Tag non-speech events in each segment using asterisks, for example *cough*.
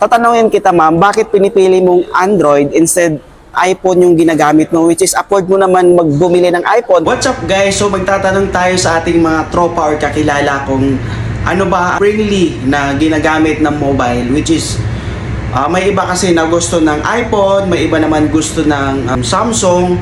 Tatanungin kita ma'am, bakit pinipili mong Android instead iPhone yung ginagamit mo which is afford mo naman magbumili ng iPhone. What's up guys? So magtatanong tayo sa ating mga tropa or kakilala kung ano ba friendly na ginagamit ng mobile which is ah, may iba kasi na gusto ng iPhone, may iba naman gusto ng um, Samsung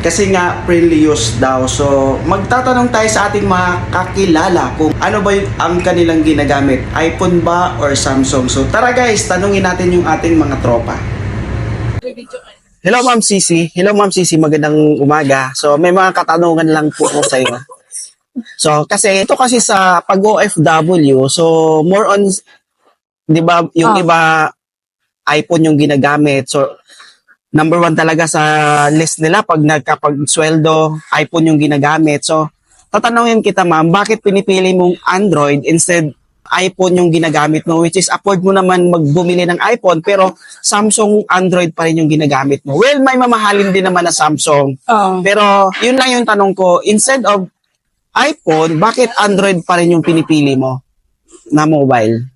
kasi nga friendly use daw. So, magtatanong tayo sa ating mga kakilala kung ano ba yung ang kanilang ginagamit, iPhone ba or Samsung. So, tara guys, tanungin natin yung ating mga tropa. Hello Ma'am Sisi. Hello Ma'am Sisi, magandang umaga. So, may mga katanungan lang po ako sa iyo. So, kasi ito kasi sa pag-OFW, so more on 'di ba, yung Ah. iba iPhone yung ginagamit. So, number one talaga sa list nila pag nagkapag-sweldo, iPhone yung ginagamit. So, tatanungin kita ma'am, bakit pinipili mong Android instead iPhone yung ginagamit mo which is afford mo naman magbumili ng iPhone pero Samsung Android pa rin yung ginagamit mo. Well, may mamahalin din naman na Samsung. Oo. Pero yun lang yung tanong ko, instead of iPhone, bakit Android pa rin yung pinipili mo na mobile?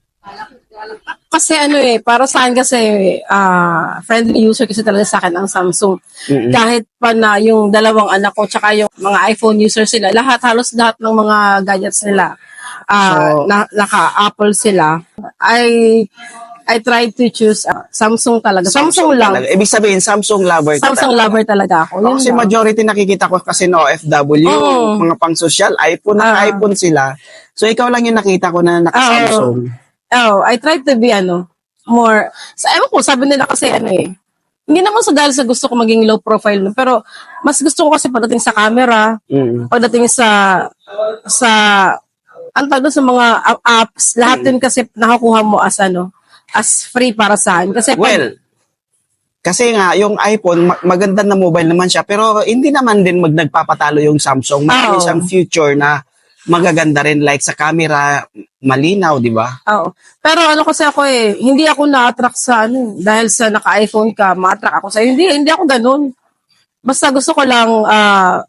Kasi ano eh, para sa akin kasi, ah, friendly user kasi talaga sa akin ang Samsung. Mm-mm. Kahit pa na yung dalawang anak ko, tsaka yung mga iPhone user sila, lahat, halos lahat ng mga gadgets nila, ah, So- na, naka-Apple sila. I, I tried to choose ah, Samsung talaga. Samsung, lang. Talaga. Ibig sabihin, Samsung lover ka Samsung talaga. lover talaga ako. Yun Kasi lang. majority nakikita ko kasi no OFW, Oo. mga pang social, iPhone Ah. iPhone sila. So ikaw lang yung nakita ko na naka-Samsung. Oh, I tried to be ano, more, sa ewan ko, sabi nila kasi ano eh, hindi naman sa dahil sa gusto ko maging low profile, no, pero mas gusto ko kasi pagdating sa camera, Mm. pagdating sa, sa, ang tawag sa mga apps, lahat Mm. yun kasi nakakuha mo as ano, as free para sa akin. Kasi pag- Well, kasi nga, yung iPhone, ma- maganda na mobile naman siya, pero hindi naman din mag nagpapatalo yung Samsung. Marami Oo. siyang future na magaganda rin like sa camera, malinaw, di ba? Oo. Pero ano kasi ako eh, hindi ako na-attract sa ano, dahil sa naka-iPhone ka, ma-attract ako sa Hindi, hindi ako ganun. Basta gusto ko lang, ah,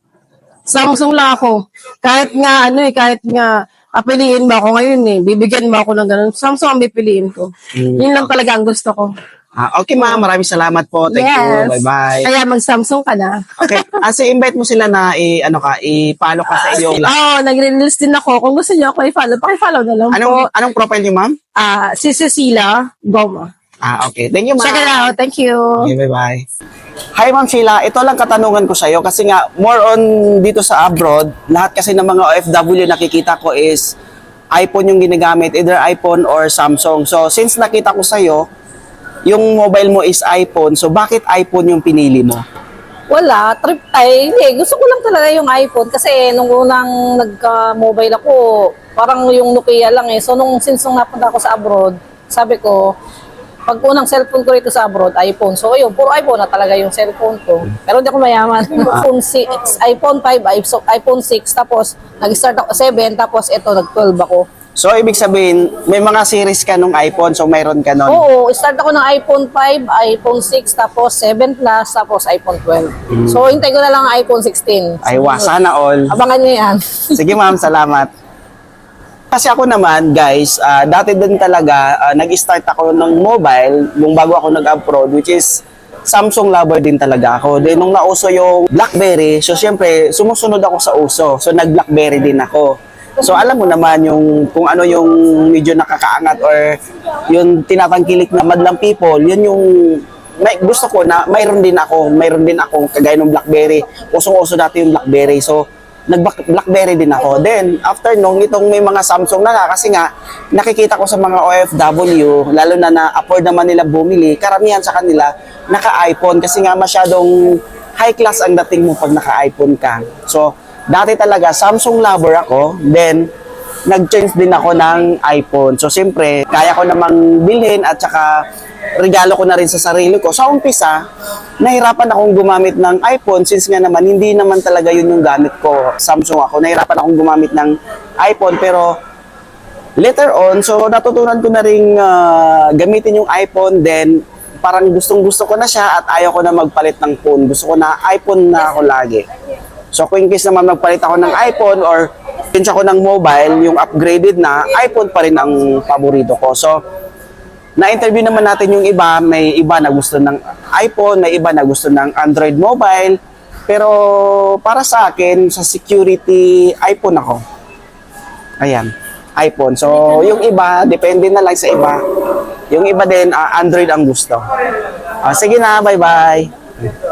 Samsung lang ako. Kahit nga, ano eh, kahit nga, apiliin mo ako ngayon eh, bibigyan mo ako ng ganun. Samsung ang pipiliin ko. Mm. Yun lang talaga ang gusto ko. Ah, okay ma'am, maraming salamat po. Thank you. Bye-bye. Kaya mag-Samsung ka na. Okay, *laughs* kasi invite mo sila na i ano ka, i-follow ka sa iyong Oo, oh, nag-release din ako. Kung gusto niyo ako i-follow, paki-follow na lang Anong po. anong profile niyo, ma'am? Ah, si Cecilia Goma. Ah, okay. Thank you, ma'am. Check it out. Thank you. Okay, bye-bye. Hi, Ma'am Sheila. Ito lang katanungan ko sa iyo kasi nga more on dito sa abroad, lahat kasi ng mga OFW nakikita ko is iPhone yung ginagamit, either iPhone or Samsung. So, since nakita ko sa iyo, yung mobile mo is iPhone, so bakit iPhone yung pinili mo? Wala, trip ay hindi. Gusto ko lang talaga yung iPhone kasi nung unang nagka-mobile ako, parang yung Nokia lang eh. So nung since nung napunta ako sa abroad, sabi ko, pag unang cellphone ko rito sa abroad, iPhone. So yun, puro iPhone na talaga yung cellphone ko. Pero hindi ako mayaman. *laughs* iPhone 6, iPhone 5, iPhone 6, tapos nag-start ako 7, tapos ito nag-12 ako. So, ibig sabihin, may mga series ka nung iPhone, so mayroon ka nun. Oo, start ako ng iPhone 5, iPhone 6, tapos 7 Plus, tapos iPhone 12. So hintay ko na lang ang iPhone 16. Ay, wa, sana all. Abangan niyo yan. *laughs* Sige ma'am, salamat. Kasi ako naman, guys, ah, dati din talaga, ah, nag-start ako ng mobile, yung bago ako nag-abroad, which is Samsung lover din talaga ako. Then, nung nauso yung BlackBerry, so syempre, sumusunod ako sa uso. So, nag-BlackBerry din ako. So, alam mo naman yung kung ano yung medyo nakakaangat or yung tinatangkilik na madlang people, yun yung may gusto ko na mayroon din ako, mayroon din ako kagaya ng BlackBerry. Usong-uso dati yung BlackBerry. So, nag BlackBerry din ako. Then, after nung itong may mga Samsung na nga, kasi nga, nakikita ko sa mga OFW, lalo na na-afford naman nila bumili, karamihan sa kanila, naka-iPhone kasi nga masyadong high class ang dating mo pag naka-iPhone ka. So, dati talaga, Samsung lover ako, then, nag-change din ako ng iPhone. So, siyempre, kaya ko namang bilhin at saka regalo ko na rin sa sarili ko. Sa umpisa, nahirapan akong gumamit ng iPhone since nga naman, hindi naman talaga yun yung gamit ko. Samsung ako. Nahirapan akong gumamit ng iPhone pero later on, so natutunan ko na rin ah, gamitin yung iPhone then parang gustong gusto ko na siya at ayaw ko na magpalit ng phone. Gusto ko na iPhone na ako lagi. So kung in naman magpalit ako ng iPhone or change ako ng mobile, yung upgraded na, iPhone pa rin ang paborito ko. So na-interview naman natin yung iba, may iba na gusto ng iPhone, may iba na gusto ng Android mobile. Pero para sa akin, sa security, iPhone ako. Ayan, iPhone. So, yung iba, depende na lang sa iba. Yung iba din, ah, Android ang gusto. Ah, sige na, bye-bye.